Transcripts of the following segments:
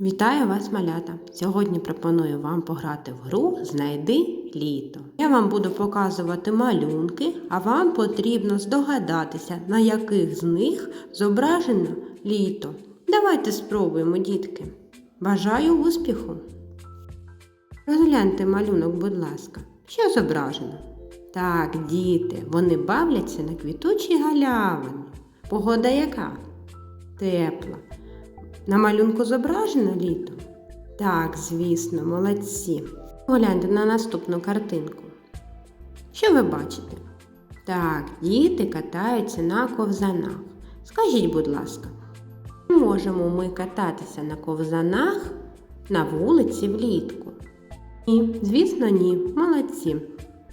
Вітаю вас, малята! Сьогодні пропоную вам пограти в гру Знайди літо. Я вам буду показувати малюнки, а вам потрібно здогадатися, на яких з них зображено літо. Давайте спробуємо, дітки. Бажаю успіху! Розгляньте малюнок, будь ласка. Що зображено? Так, діти, вони бавляться на квітучій галявині. Погода яка? Тепла. На малюнку зображено літо? Так, звісно, молодці. Погляньте на наступну картинку. Що ви бачите? Так, діти катаються на ковзанах. Скажіть, будь ласка, чи можемо ми кататися на ковзанах на вулиці влітку? Ні, звісно, ні. Молодці.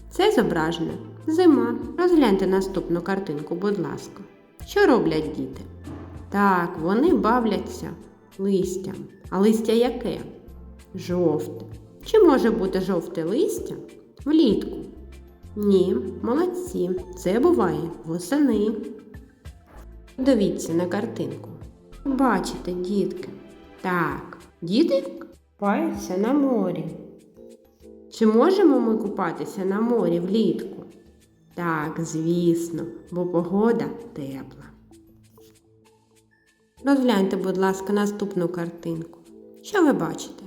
Це зображено зима. Розгляньте наступну картинку, будь ласка. Що роблять діти? Так, вони бавляться листям. А листя яке? Жовте. Чи може бути жовте листя влітку? Ні, молодці. Це буває восени. Дивіться на картинку. Бачите, дітки. Так, діти купаються на морі. Чи можемо ми купатися на морі влітку? Так, звісно, бо погода тепла. Розгляньте, будь ласка, наступну картинку. Що ви бачите?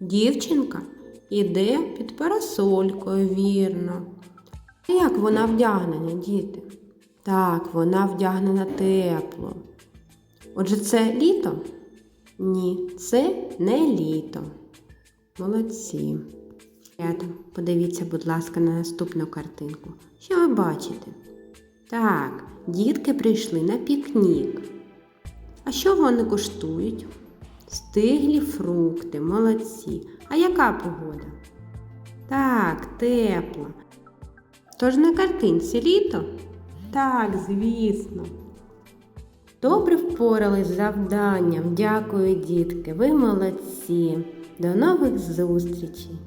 Дівчинка іде під парасолькою, вірно. Як вона вдягнена, діти? Так, вона вдягнена тепло. Отже, це літо? Ні, це не літо. Молодці. Подивіться, будь ласка, на наступну картинку. Що ви бачите? Так, дітки прийшли на пікнік. А що вони коштують? Стиглі фрукти, молодці. А яка погода? Так, тепла. Тож на картинці літо? Так, звісно. Добре впорались з завданням. Дякую, дітки. Ви молодці. До нових зустрічей!